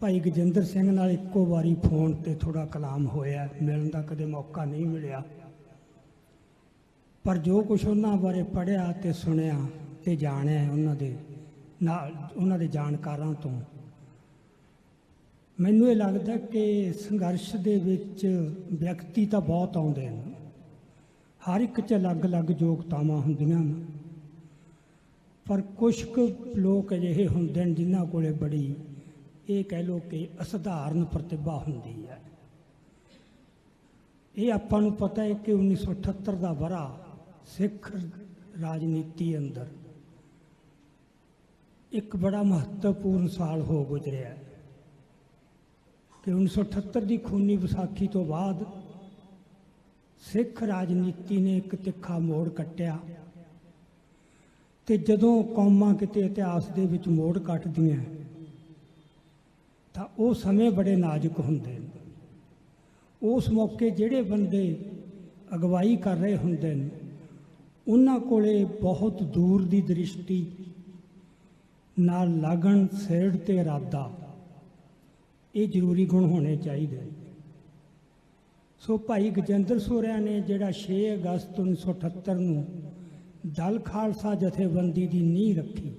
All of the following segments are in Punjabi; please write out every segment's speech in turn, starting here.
ਭਾਈ ਗਜਿੰਦਰ ਸਿੰਘ ਨਾਲ ਇੱਕੋ ਵਾਰੀ ਫੋਨ ਤੇ ਥੋੜਾ ਕਲਾਮ ਹੋਇਆ। ਮਿਲਣ ਦਾ ਕਦੇ ਮੌਕਾ ਨਹੀਂ ਮਿਲਿਆ। ਪਰ ਜੋ ਕੁਝ ਉਹਨਾਂ ਬਾਰੇ ਪੜ੍ਹਿਆ ਤੇ ਸੁਣਿਆ ਤੇ ਜਾਣਿਆ ਉਹਨਾਂ ਦੇ ਨਾਲ, ਉਹਨਾਂ ਦੇ ਜਾਣਕਾਰਾਂ ਤੋਂ, ਮੈਨੂੰ ਇਹ ਲੱਗਦਾ ਕਿ ਸੰਘਰਸ਼ ਦੇ ਵਿੱਚ ਵਿਅਕਤੀ ਤਾਂ ਬਹੁਤ ਆਉਂਦੇ ਨੇ ਹਰ ਇੱਕ 'ਚ ਅਲੱਗ-ਅਲੱਗ ਯੋਗਤਾਵਾਂ ਹੁੰਦੀਆਂ ਨੇ ਪਰ ਕੁਝ ਕੁ ਲੋਕ ਅਜਿਹੇ ਹੁੰਦੇ ਨੇ ਜਿਨ੍ਹਾਂ ਕੋਲੇ ਬੜੀ ਇਹ ਕਹਿ ਲੋ ਕਿ ਅਸਧਾਰਨ ਪ੍ਰਤਿਭਾ ਹੁੰਦੀ ਹੈ। ਇਹ ਆਪਾਂ ਨੂੰ ਪਤਾ ਹੈ ਕਿ 1978 ਦਾ ਵਰਾ ਸਿੱਖ ਰਾਜਨੀਤੀ ਅੰਦਰ ਇੱਕ ਬੜਾ ਮਹੱਤਵਪੂਰਨ ਸਾਲ ਹੋ ਗੁਜ਼ਰਿਆ ਹੈ ਕਿ 1978 ਦੀ ਖੂਨੀ ਵਿਸਾਖੀ ਤੋਂ ਬਾਅਦ ਸਿੱਖ ਰਾਜਨੀਤੀ ਨੇ ਇੱਕ ਤਿੱਖਾ ਮੋੜ ਕੱਟਿਆ ਤੇ ਜਦੋਂ ਕੌਮਾਂ ਕਿਤੇ ਇਤਿਹਾਸ ਦੇ ਵਿੱਚ ਮੋੜ ਕੱਟਦੀਆਂ ਤਾਂ ਉਹ ਸਮੇਂ ਬੜੇ ਨਾਜ਼ੁਕ ਹੁੰਦੇ ਨੇ ਉਸ ਮੌਕੇ ਜਿਹੜੇ ਬੰਦੇ ਅਗਵਾਈ ਕਰ ਰਹੇ ਹੁੰਦੇ ਨੇ, ਉਹਨਾਂ ਕੋਲੇ ਬਹੁਤ ਦੂਰ ਦੀ ਦ੍ਰਿਸ਼ਟੀ, ਨਾਲ ਲਗਨ ਸੇੜ ਤੇ ਇਰਾਦਾ, ਇਹ ਜ਼ਰੂਰੀ ਗੁਣ ਹੋਣੇ ਚਾਹੀਦੇ ਨੇ। ਸੋ ਭਾਈ ਗਜੇਂਦਰ ਸੋਰਿਆ ਨੇ ਜਿਹੜਾ 6 ਅਗਸਤ 1978 ਨੂੰ ਦਲ ਖਾਲਸਾ ਜਥੇਬੰਦੀ ਦੀ ਨੀਂਹ ਰੱਖੀ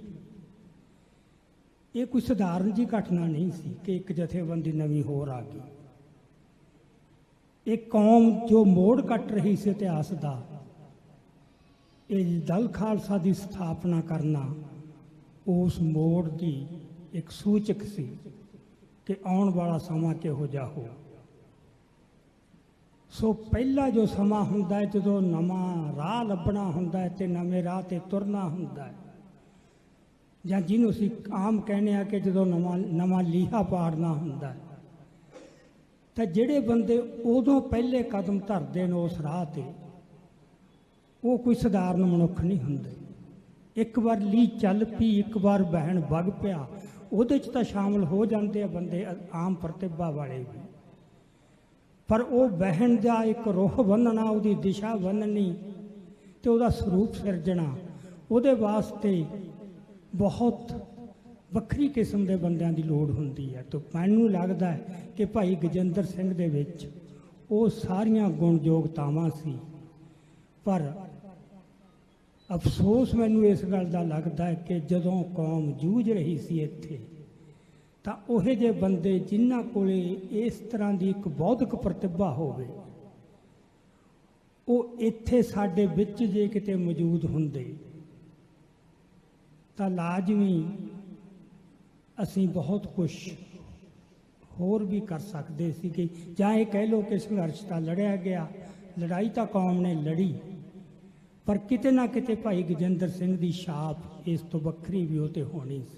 ਇਹ ਕੋਈ ਸਧਾਰਨ ਜੀ ਘਟਨਾ ਨਹੀਂ ਸੀ ਕਿ ਇੱਕ ਜਥੇਬੰਦੀ ਨਵੀਂ ਹੋਰ ਆ ਗਈ। ਇਹ ਕੌਮ ਜੋ ਮੋੜ ਕੱਟ ਰਹੀ ਸੀ ਇਤਿਹਾਸ ਦਾ, ਇਹ ਦਲ ਖਾਲਸਾ ਦੀ ਸਥਾਪਨਾ ਕਰਨਾ, ਉਸ ਮੋੜ ਦੀ ਇੱਕ ਸੂਚਕ ਸੀ ਕਿ ਆਉਣ ਵਾਲਾ ਸਮਾਂ ਕਿਹੋ ਜਿਹਾ ਹੋ। ਸੋ ਪਹਿਲਾ ਜੋ ਸਮਾਂ ਹੁੰਦਾ ਹੈ, ਜਦੋਂ ਨਵਾਂ ਰਾਹ ਲੱਭਣਾ ਹੁੰਦਾ ਹੈ ਤੇ ਨਵੇਂ ਰਾਹ ਤੇ ਤੁਰਨਾ ਹੁੰਦਾ ਹੈ ਜਾਂ ਜਿਹਨੂੰ ਅਸੀਂ ਆਮ ਕਹਿੰਦੇ ਆ ਕਿ ਜਦੋਂ ਨਵਾਂ ਨਵਾਂ ਲੀਹਾ ਪਾੜਨਾ ਹੁੰਦਾ ਤਾਂ ਜਿਹੜੇ ਬੰਦੇ ਉਦੋਂ ਪਹਿਲੇ ਕਦਮ ਧਰਦੇ ਨੇ ਉਸ ਰਾਹ ਤੇ, ਉਹ ਕੋਈ ਸਧਾਰਨ ਮਨੁੱਖ ਨਹੀਂ ਹੁੰਦੇ। ਇੱਕ ਵਾਰ ਲੀ ਚੱਲ ਪਈ, ਇੱਕ ਵਾਰ ਬਹਿਣ ਵਗ ਪਿਆ, ਉਹਦੇ ਚ ਤਾਂ ਸ਼ਾਮਲ ਹੋ ਜਾਂਦੇ ਆ ਬੰਦੇ ਆਮ ਪ੍ਰਤਿਭਾ ਵਾਲੇ ਵੀ। ਪਰ ਉਹ ਬਹਿਣ ਦਾ ਇੱਕ ਰੋਹ ਬੰਨਣਾ, ਉਹਦੀ ਦਿਸ਼ਾ ਬੰਨਣੀ ਤੇ ਉਹਦਾ ਸਰੂਪ ਸਿਰਜਣਾ, ਉਹਦੇ ਵਾਸਤੇ ਬਹੁਤ ਵੱਖਰੀ ਕਿਸਮ ਦੇ ਬੰਦਿਆਂ ਦੀ ਲੋੜ ਹੁੰਦੀ ਹੈ। ਤਾਂ ਮੈਨੂੰ ਲੱਗਦਾ ਹੈ ਕਿ ਭਾਈ ਗਜਿੰਦਰ ਸਿੰਘ ਦੇ ਵਿੱਚ ਉਹ ਸਾਰੀਆਂ ਗੁਣ ਯੋਗਤਾਵਾਂ ਸੀ। ਪਰ ਅਫਸੋਸ ਮੈਨੂੰ ਇਸ ਗੱਲ ਦਾ ਲੱਗਦਾ ਹੈ ਕਿ ਜਦੋਂ ਕੌਮ ਜੂਝ ਰਹੀ ਸੀ ਇੱਥੇ, ਤਾਂ ਉਹੇ ਜੇ ਬੰਦੇ ਜਿਨ੍ਹਾਂ ਕੋਲੇ ਇਸ ਤਰ੍ਹਾਂ ਦੀ ਇੱਕ ਬੌਧਿਕ ਪ੍ਰਤਿਭਾ ਹੋਵੇ, ਉਹ ਇੱਥੇ ਸਾਡੇ ਵਿੱਚ ਜੇ ਕਿਤੇ ਮੌਜੂਦ ਹੁੰਦੇ। ਤਾਂ ਲਾਜ਼ਮੀ ਅਸੀਂ ਬਹੁਤ ਕੁਝ ਹੋਰ ਵੀ ਕਰ ਸਕਦੇ ਸੀ ਕਿ ਜਾਂ ਇਹ ਕਹਿ ਲਓ ਕਿ ਸੰਘਰਸ਼ ਤਾਂ ਲੜਿਆ ਗਿਆ, ਲੜਾਈ ਤਾਂ ਕੌਮ ਨੇ ਲੜੀ, ਪਰ ਕਿਤੇ ਨਾ ਕਿਤੇ ਭਾਈ ਗਜਿੰਦਰ ਸਿੰਘ ਦੀ ਛਾਪ ਇਸ ਤੋਂ ਵੱਖਰੀ ਵੀ ਉਹ ਤੇ ਹੋਣੀ ਸੀ।